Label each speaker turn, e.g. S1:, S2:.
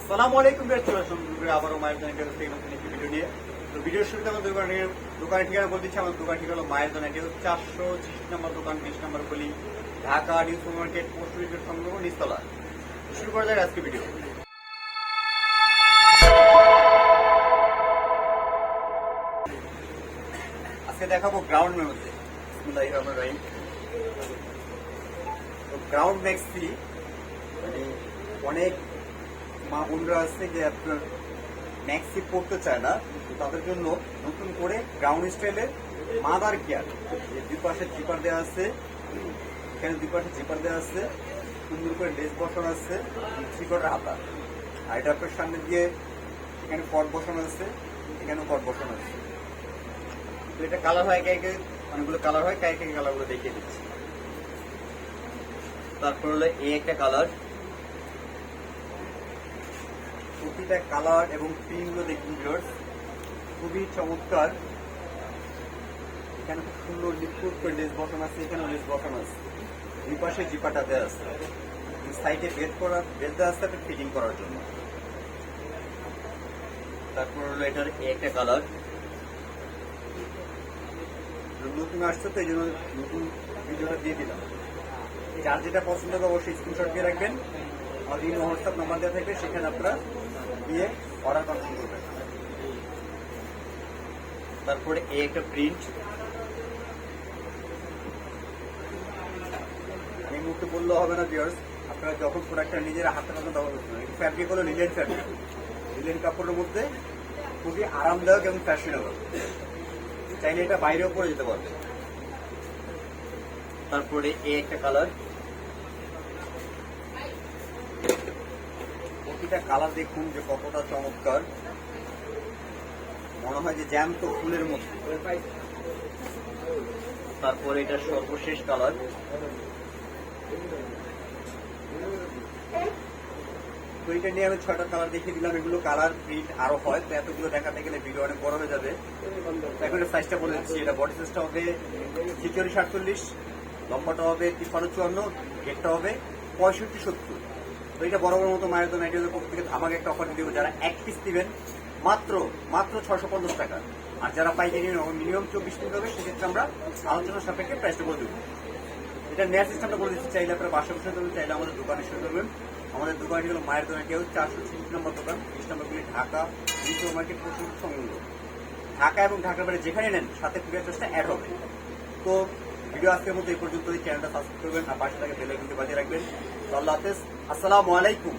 S1: আসসালামু আলাইকুম আবারও মায়ের জন্য নতুন একটি ভিডিও নিয়ে। তো ভিডিওর শুরুতে আমার দোকানের দোকানের ঠিকানা বলে দিচ্ছি আমার দোকান ঠিকানা মায়ের জন্য, এটি চারশো ছিশ নম্বর দোকান, বিশ নম্বর গলি, Dhaka new super market post সংলগ্ন নিস্তলা শুরু করা যাক আজকে ভিডিও আজকে দেখাবো গ্রাউন্ড রহমানির তো। গ্রাউন্ড ম্যাক্সি মানে অনেক মা বোনরা আছে যে আপনার ম্যাক্সি পড়তে চায় না তাদের জন্য নতুন করে গ্রাউন্ড স্টাইলের মাদার কেয়ার যে দুই পাশে জিপার দেওয়া আছে, এখানে দুই পাশে জিপার দেওয়া আছে, সুন্দর করে ড্রেস বসানো আছে কোয়ার্টার হাতা। আর এটা আপনার সামনে দিয়ে এখানে কট বসানো আছে এখানে কট বসানো আছে। তো এটা কালার হয় একে একে অনেকগুলো কালার হয় একে একে কালারগুলো দেখিয়ে দিচ্ছি। তারপর হলো এই একটা কালার প্রতিটা কালার এবং প্রিন্টগুলো দেখুন খুবই চমৎকার। এখানে খুব সুন্দর লিকুইড করে লেস বসানো আছে এখানে লেস বসানো আছে। দুই পাশে জিপাটা দেওয়া আছে। সাইডে বেদ করা বেদ দেওয়া আছে ফিটিং করার জন্য। তারপর হলো এটার একটা কালার নতুন আসছে তো এই জন্য নতুন ভিডিওটা দিয়ে দিলাম। যার যেটা পছন্দ হবে অবশ্যই স্ক্রিনশট দিয়ে রাখবেন। ইনো হোয়াটসঅ্যাপ নাম্বার দেওয়া থাকবে সেখানে আপনারা দিয়ে অর্ডার কনফার্ম করবেন তারপরে এই একটা প্রিন্ট এই মুহূর্তে বললেও হবে না বিয়ার্স আপনারা যখন প্রোডাক্টটা নিজেরা হাতে পাবেন তখন ফ্যাব্রিক হলো লিলেন ফ্যাব্রিক লিলেন কাপড়ের মধ্যে খুবই আরামদায়ক এবং ফ্যাশনেবল চাইলে এটা বাইরেও পরে যেতে পারবে তারপরে এই একটা কালার প্রতিটা কালার দেখুন যে কতটা চমৎকার। মনে হয় যে জ্যাম তো ফুলের মধ্যে। তারপরে এটা সর্বশেষ কালার। তো এটা নিয়ে আমি ছয়টা কালার দেখিয়ে দিলাম। এগুলো কালার প্রিন্ট আরও হয়। তো এতগুলো দেখাতে গেলে ভিডিও অনেক বড় হয়ে যাবে। এখন সাইজটা বলে দিচ্ছি। এটা বডি সাইজটা হবে ছিচল্লিশ আটচল্লিশ লম্বাটা হবে তিপ্পান্ন চুয়ান্ন গেটটা হবে পঁয়ষট্টি সত্তর। এটা বড় বড় মতো মায়ের জন্য এটির পক্ষ থেকে ধামাকে একটা অফার দিব যারা এক পিস দিবেন মাত্র মাত্র ছশো পঞ্চাশ টাকা। আর যারা পাইকারি মিনিমাম চব্বিশ পিস হবে সেক্ষেত্রে আমরা আলোচনা সাপেক্ষে প্রাইসটা বলে দেবো। এটা নেয়ার সিস্টেমটা বলে দিচ্ছি। চাইলে আপনারা বাসা বসে করবেন চাইলে আমাদের দোকানে শুরু করবেন আমাদের দোকানটি হলো মায়ের দোকান কেউ চারশো ছিয়াশি নম্বর দোকান। বিশ নম্বরগুলি ঢাকা বিশ্ব মার্কেট প্রচুর সংলগ্ন। ঢাকা এবং ঢাকার বাইরে যেখানে নেন, সাথে কুরিয়ার চার্জটা অ্যাড হবে। তো ভিডিও আজকের মতো এই পর্যন্ত চ্যানেলটা সাবস্ক্রাইব করবেন, আর পাশে থাকে বেল আইকনটি বাজিয়ে রাখবেন। আল্লাহ হাফেজ। আসসালামু আলাইকুম।